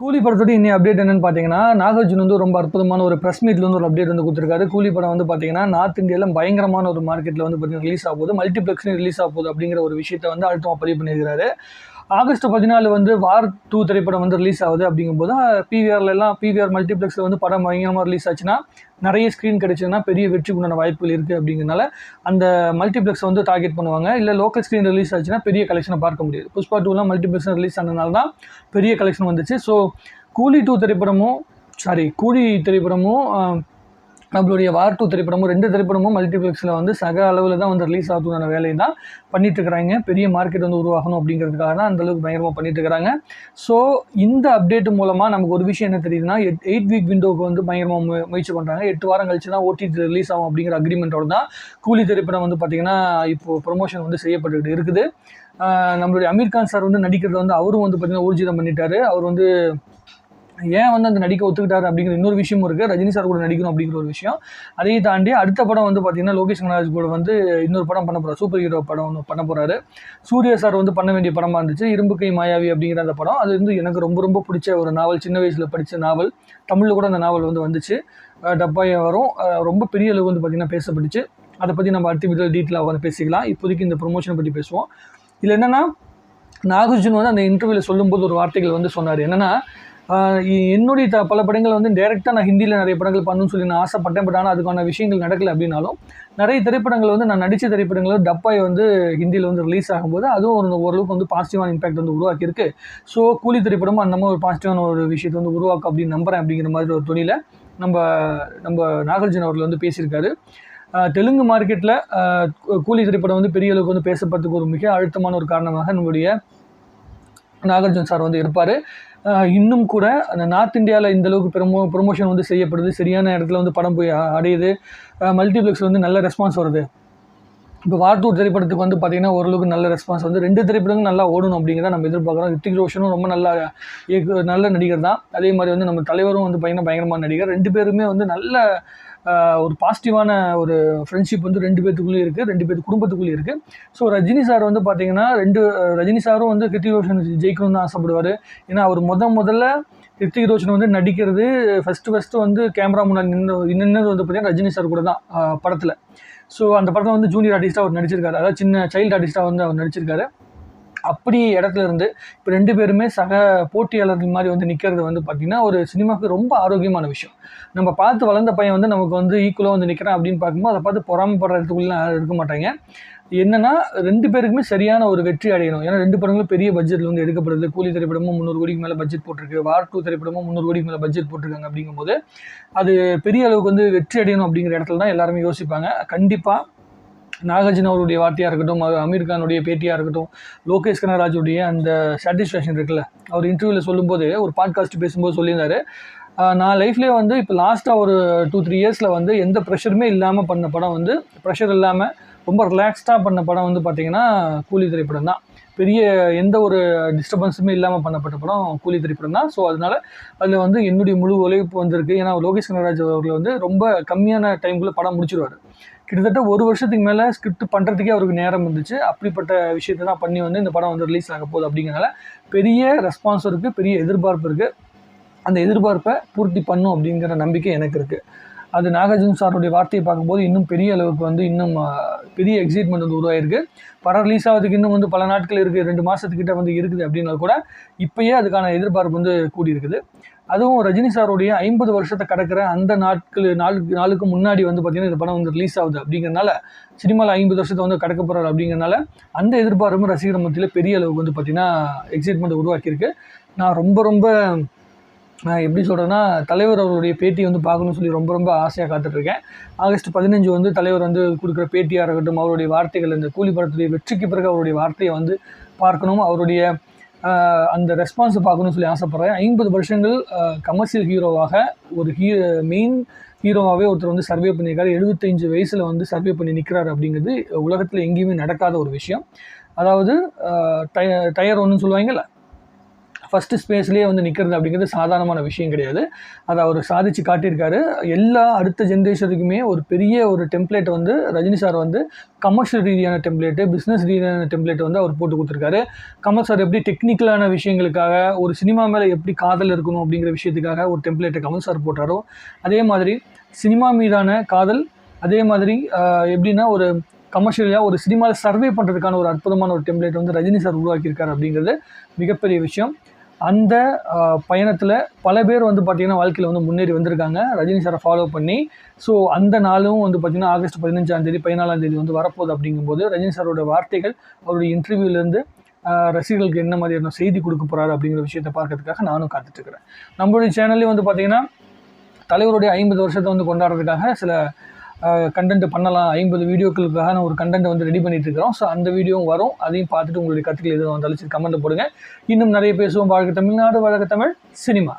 கூலி படத்தோட இன்னும் அப்டேட் என்னன்னு பார்த்தீங்கன்னா நாகார்ஜுன் வந்து ரொம்ப அற்புதமான ஒரு ப்ரெஸ் மீட்ல வந்து ஒரு அப்டேட் வந்து கொடுத்துருக்காரு. கூலி படம் வந்து பார்த்தீங்கன்னா நார்த் இந்தியாவில் பயங்கரமான ஒரு மார்க்கெட்டில் வந்து பார்த்தீங்கன்னா ரிலீஸ் ஆகுது போகுது. மல்டிப்ளெக்ஸ்லையும் ரிலீஸ் ஆக போகுது அப்படிங்கிற ஒரு விஷயத்தை வந்து அழுத்தமாக பதிவு பண்ணியிருக்காரு ஆகஸ்ட் பதினாலு வந்து வார் டூ திரைப்படம் வந்து ரிலீஸ் ஆகுது அப்படிங்கும்போது பிவிஆர்ல எல்லாம் பிவிஆர் மல்டிப்ளெக்ஸில் வந்து படம் பயங்கரமாக ரிலீஸ் ஆச்சுன்னா நிறைய ஸ்க்ரீன் கிடைச்சதுன்னா பெரிய வெற்றிக்குண்டான வாய்ப்புகள் இருக்குது அப்படிங்கிறனால அந்த மல்டிப்ளெக்ஸை வந்து டார்கெட் பண்ணுவாங்க. இல்லை லோக்கல் ஸ்க்ரீன் ரிலீஸ் ஆச்சுன்னா பெரிய கலெக்ஷனை பார்க்க முடியாது. புஷ்பா டூலாம் மல்டிப்ளெக்ஸ் ரிலீஸ் ஆனதுனால தான் பெரிய கலெக்ஷன் வந்துச்சு. ஸோ கூலி டூ திரைப்படமும் சாரி கூலி திரைப்படமும் நம்மளுடைய வார் டூ திரைப்படமும் ரெண்டு திரைப்படமும் மல்டிப்ளெக்ஸில் வந்து சக அளவில் தான் வந்து ரிலீஸ் ஆகுதுக்கான வேலையை தான் பண்ணிட்டு இருக்கிறாங்க பெரிய மார்க்கெட் வந்து உருவாகணும் அப்படிங்கிறதுக்காக தான் அந்த அளவுக்கு பயங்கரமாக பண்ணிட்டு இருக்கிறாங்க ஸோ இந்த அப்டேட் மூலமாக நமக்கு ஒரு விஷயம் என்ன தெரியுதுன்னா எட் எயிட் வீக் விண்டோவுக்கு வந்து பயங்கரமாக மு முயற்சி பண்ணுறாங்க எட்டு வாரம் கழிச்சு தான் ஓடிடி ரிலீஸ் ஆகும் அப்படிங்கிற அக்ரிமெண்ட்டோட தான் கூலி திரைப்படம் வந்து பார்த்திங்கன்னா இப்போது ப்ரொமோஷன் வந்து செய்யப்பட்டுக்கிட்டு இருக்குது. நம்மளுடைய அமீர் கான் சார் வந்து நடிக்கிறது வந்து அவரும் வந்து பார்த்திங்கன்னா ஊர்ஜிதம் பண்ணிட்டாரு. அவர் வந்து ஏன் வந்து அந்த நடிக்க ஒத்துக்கிட்டாரு அப்படிங்கிற இன்னொரு விஷயமும் இருக்குது ரஜினி சார் கூட நடிக்கணும் அப்படிங்கிற ஒரு விஷயம். அதையும் தாண்டி அடுத்த படம் வந்து பார்த்திங்கன்னா லோகேஷ் கனராஜ் கூட வந்து இன்னொரு படம் பண்ண போகிறார் சூப்பர் ஹீரோ படம் ஒன்று பண்ண போகிறாரு சூர்யா சார் வந்து பண்ண வேண்டிய படமாக இருந்துச்சு. இரும்பு கை மாயாவி அப்படிங்கிற அந்த படம். அது வந்து எனக்கு ரொம்ப ரொம்ப பிடிச்ச ஒரு நாவல். சின்ன வயசில் படித்த நாவல். தமிழில் கூட அந்த நாவல் வந்து வந்துச்சு. அஹ் வரும். ரொம்ப பெரிய அளவு வந்து பார்த்திங்கன்னா பேசப்பட்டுச்சு. அதை பற்றி நம்ம அடுத்த வீடியோ டீட்டெயிலாக வந்து பேசிக்கலாம். இப்போதைக்கு இந்த ப்ரொமோஷனை பற்றி பேசுவோம். இதில் என்னென்னா நாகார்ஜுன் வந்து அந்த இன்டர்வியூவில் சொல்லும்போது ஒரு வார்த்தைகள் வந்து சொன்னார். என்னென்னா என்னுடைய த பல படங்கள் வந்து டேரெக்டாக நான் ஹிந்தியில் நிறைய படங்கள் பண்ணணும்னு சொல்லி நான் ஆசைப்பட்டேன். பட் ஆனால் அதுக்கான விஷயங்கள் நடக்கல அப்படின்னாலும் நிறைய திரைப்படங்கள் வந்து நான் நடித்த திரைப்படங்கள் டப்பாய் வந்து ஹிந்தியில் வந்து ரிலீஸ் ஆகும்போது அதுவும் ஒரு ஓரளவுக்கு வந்து பாசிட்டிவான இம்பாக்ட் வந்து உருவாக்கியிருக்கு. ஸோ கூலி திரைப்படமும் அந்த மாதிரி ஒரு பாசிட்டிவான ஒரு விஷயத்தை வந்து உருவாக்கும் அப்படின்னு நம்புறேன் அப்படிங்கிற மாதிரி ஒரு துணியில் நம்ம நம்ம நாகார்ஜுன் அவர்கள் வந்து பேசியிருக்காரு. தெலுங்கு மார்க்கெட்டில் கூலி திரைப்படம் வந்து பெரிய அளவுக்கு வந்து பேசப்படுறதுக்கு ஒரு மிக அழுத்தமான ஒரு காரணமாக நம்மளுடைய நாகார்ஜுன் சார் வந்து இருப்பார். இன்னும் கூட அந்த நார்த் இந்தியாவில் இந்த அளவுக்கு ப்ரமோ ப்ரொமோஷன் வந்து செய்யப்படுது. சரியான இடத்துல வந்து படம் போய் அடையுது. மல்டிப்ளெக்ஸ் வந்து நல்ல ரெஸ்பான்ஸ் வருது. இப்போ வார்த்தூர் திரைப்படத்துக்கு வந்து பார்த்தீங்கன்னா ஓரளவுக்கு நல்ல ரெஸ்பான்ஸ் வந்து ரெண்டு திரைப்படங்கள் நல்லா ஓடணும் அப்படிங்கிறத நம்ம எதிர்பார்க்குறோம். ரித்திக் ரோஷனும் ரொம்ப நல்லா நல்ல நடிகர் தான். அதே மாதிரி வந்து நம்ம தலைவரும் வந்து பார்த்தீங்கன்னா பயங்கரமான நடிகர். ரெண்டு பேருமே வந்து நல்ல ஒரு பாசிட்டிவான ஒரு ஃப்ரெண்ட்ஷிப் வந்து ரெண்டு பேத்துக்குள்ளேயும் இருக்குது ரெண்டு பேர் குடும்பத்துக்குள்ளேயும் இருக்குது ஸோ ரஜினி சார் வந்து பார்த்தீங்கன்னா ரெண்டு ரஜினி சாரும் வந்து கிருத்திக் ரோஷன் ஜெயிக்கணும்னு ஆசைப்படுவார். ஏன்னா அவர் முத முதல்ல கிருத்திக் ரோஷன் வந்து நடிக்கிறது ஃபஸ்ட்டு ஃபஸ்ட்டு வந்து கேமரா முன்னாடி நின்று நின்னது வந்து பார்த்தீங்கன்னா ரஜினி சார் கூட தான் படத்தில். ஸோ அந்த படத்தில் வந்து ஜூனியர் ஆர்டிஸ்ட்டாக அவர் நடிச்சிருக்காரு. அதாவது சின்ன சைல்டு ஆர்டிஸ்ட்டாக வந்து அவர் நடிச்சிருக்காரு. அப்படி இடத்துல இருந்து இப்போ ரெண்டு பேருமே சக போட்டியாளர்கள் மாதிரி வந்து நிற்கிறது வந்து பார்த்திங்கன்னா ஒரு சினிமாவுக்கு ரொம்ப ஆரோக்கியமான விஷயம். நம்ம பார்த்து வளர்ந்த பையன் வந்து நமக்கு வந்து ஈக்குவலாக வந்து நிற்கிறான் அப்படின்னு பார்க்கும்போது அதை பார்த்து பொறாமப்படுறதுக்குள்ளலாம் யாரும் இருக்க மாட்டாங்க. என்னன்னா ரெண்டு பேருக்குமே சரியான ஒரு வெற்றி அடையணும். ஏன்னா ரெண்டு படங்களும் பெரிய பட்ஜெட்டில் வந்து எடுக்கப்படுது. கூலி திரைப்படமும் முந்நூறு கோடிக்கு மேலே பட்ஜெட் போட்டிருக்கு. வார் டூ திரைப்படமும் முந்நூறு கோடிக்கு மேலே பட்ஜெட் போட்டிருக்காங்க அப்படிங்கும்போது அது பெரிய அளவுக்கு வந்து வெற்றி அடையணும் அப்படிங்கிற இடத்துல தான் எல்லாருமே யோசிப்பாங்க. கண்டிப்பாக நாகார்ஜுன அவருடைய வார்த்தையாக இருக்கட்டும் அமீர் கானுடைய பேட்டியாக இருக்கட்டும் லோகேஷ் கனராஜுடைய அந்த சாட்டிஸ்ஃபேக்ஷன் இருக்குல்ல அவர் இன்டர்வியூவில் சொல்லும்போது ஒரு பாட்காஸ்ட் பேசும்போது சொல்லியிருந்தாரு. நான் லைஃப்லேயே வந்து இப்போ லாஸ்ட்டாக ஒரு டூ த்ரீ இயர்ஸில் வந்து எந்த ப்ரெஷருமே இல்லாமல் பண்ண படம் வந்து ப்ரெஷர் இல்லாமல் ரொம்ப ரிலாக்ஸ்டாக பண்ண படம் வந்து பார்த்திங்கன்னா கூலி திரைப்படம் தான். பெரிய எந்த ஒரு டிஸ்டர்பன்ஸுமே இல்லாமல் பண்ணப்பட்ட படம் கூலி திரைப்படம் தான். ஸோ அதனால் அதில் வந்து என்னுடைய முழு உழைப்பு வந்திருக்கு. ஏன்னா லோகேஷ் கனராஜ் அவர்கள் வந்து ரொம்ப கம்மியான டைமுக்குள்ளே படம் முடிச்சிருவார். கிட்டத்தட்ட ஒரு வருஷத்துக்கு மேலே ஸ்கிரிப்ட் பண்ணுறதுக்கே அவருக்கு நேரம் இருந்துச்சு. அப்படிப்பட்ட விஷயத்தை தான் பண்ணி வந்து இந்த படம் வந்து ரிலீஸ் ஆக போகுது அப்படிங்கிறனால பெரிய ரெஸ்பான்ஸ் இருக்குது பெரிய எதிர்பார்ப்பு இருக்குது அந்த எதிர்பார்ப்பை பூர்த்தி பண்ணும் அப்படிங்கிற நம்பிக்கை எனக்கு இருக்குது அது நாகார்ஜுன் சாருடைய வார்த்தையை பார்க்கும்போது இன்னும் பெரிய அளவுக்கு வந்து இன்னும் பெரிய எக்ஸைட்மெண்ட் வந்து உருவாயிருக்கு. படம் ரிலீஸ் ஆகிறதுக்கு இன்னும் வந்து பல நாட்கள் இருக்குது ரெண்டு மாதத்துக்கிட்ட வந்து இருக்குது அப்படின்னா கூட இப்போயே அதுக்கான எதிர்பார்ப்பு வந்து கூடி இருக்குது அதுவும் ரஜினி சாருடைய ஐம்பது வருஷத்தை கடக்கிற அந்த நாட்கள் நாளுக்கு நாளுக்கு முன்னாடி வந்து பார்த்திங்கன்னா இந்த படம் வந்து ரிலீஸ் ஆகுது அப்படிங்கிறனால சினிமாவில் ஐம்பது வருஷத்தை வந்து கடக்க போகிறார் அப்படிங்கிறனால அந்த எதிர்பார்ப்பும் ரசிகர் மத்தியில் பெரிய அளவுக்கு வந்து பார்த்திங்கன்னா எக்ஸைட்மெண்ட் உருவாக்கியிருக்கு. நான் ரொம்ப ரொம்ப நான் எப்படி சொல்கிறேன்னா தலைவர் அவருடைய பேட்டி வந்து பார்க்கணும்னு சொல்லி ரொம்ப ரொம்ப ஆசையாக காத்துட்ருக்கேன். ஆகஸ்ட் பதினஞ்சு வந்து தலைவர் வந்து கொடுக்குற பேட்டியாக இருக்கட்டும் அவருடைய வார்த்தைகள் இந்த கூலி படத்துடைய வெற்றிக்கு பிறகு அவருடைய வார்த்தையை வந்து பார்க்கணும். அவருடைய அந்த ரெஸ்பான்ஸை பார்க்கணும்னு சொல்லி ஆசைப்பட்றேன். ஐம்பது வருஷங்கள் கமர்ஷியல் ஹீரோவாக ஒரு ஹீ மெயின் ஹீரோவாகவே ஒருத்தர் வந்து சர்வே பண்ணியிருக்காரு. எழுபத்தஞ்சு வயசில் வந்து சர்வே பண்ணி நிற்கிறாரு அப்படிங்கிறது உலகத்தில் எங்கேயுமே நடக்காத ஒரு விஷயம். அதாவது டய டயர் ஒன்றுன்னு சொல்லுவாங்கல்ல ஃபஸ்ட்டு ஸ்பேஸ்லேயே வந்து நிற்கிறது அப்படிங்கிறது சாதாரணமான விஷயம் கிடையாது. அதை அவர் சாதிச்சு காட்டியிருக்காரு. எல்லா அடுத்த ஜென்ரேஷனுக்குமே ஒரு பெரிய ஒரு டெம்ப்ளேட் வந்து ரஜினி சார் வந்து கமர்ஷியல் ரீதியான டெம்ப்ளேட்டு பிஸ்னஸ் ரீதியான டெம்ப்ளேட் வந்து அவர் போட்டு கொடுத்துருக்காரு. கமல் சார் எப்படி டெக்னிக்கலான விஷயங்களுக்காக ஒரு சினிமா மேலே எப்படி காதல் இருக்கணும் அப்படிங்கிற விஷயத்துக்காக ஒரு டெம்ப்ளேட்டை கமல் சார் போட்டாரோ அதே மாதிரி சினிமா மீதான காதல் அதே மாதிரி எப்படின்னா ஒரு கமர்ஷியலாக ஒரு சினிமாவில் சர்வே பண்ணுறதுக்கான ஒரு அற்புதமான ஒரு டெம்ப்ளேட் வந்து ரஜினி சார் உருவாக்கியிருக்காரு அப்படிங்கிறது மிகப்பெரிய விஷயம். அந்த பயணத்தில் பல பேர் வந்து பார்த்திங்கன்னா வாழ்க்கையில் வந்து முன்னேறி வந்திருக்காங்க. ரஜினி சாரை ஃபாலோ பண்ணி. ஸோ அந்த நாளும் வந்து பார்த்திங்கன்னா ஆகஸ்ட் பதினஞ்சாம் தேதி பதினாலாம் தேதி வந்து வரப்போகுது அப்படிங்கும்போது ரஜினி சாரோட வார்த்தைகள் அவருடைய இன்டர்வியூலேருந்து ரசிகர்களுக்கு என்ன மாதிரியான செய்தி கொடுக்க போகிறாரு அப்படிங்கிற விஷயத்தை பார்க்கறதுக்காக நானும் காத்துட்ருக்கிறேன். நம்மளுடைய சேனல்லையும் வந்து பார்த்திங்கன்னா தலைவருடைய ஐம்பது வருஷத்தை வந்து கொண்டாடுறதுக்காக சில கண்டென்ட் பண்ணலாம். ஐம்பது வீடியோக்களுக்காக நான் ஒரு கண்டென்ட் வந்து ரெடி பண்ணிட்டு இருக்கிறோம். ஸோ அந்த வீடியோவும் வரும். அதையும் பார்த்துட்டு உங்களுடைய கருத்துக்கள் எதுவும் வந்தாலும் சரி கமெண்ட் போடுங்க. இன்னும் நிறைய பேசுவோம். வாழ்க்கை தமிழ்நாடு வழக்க தமிழ். சினிமா.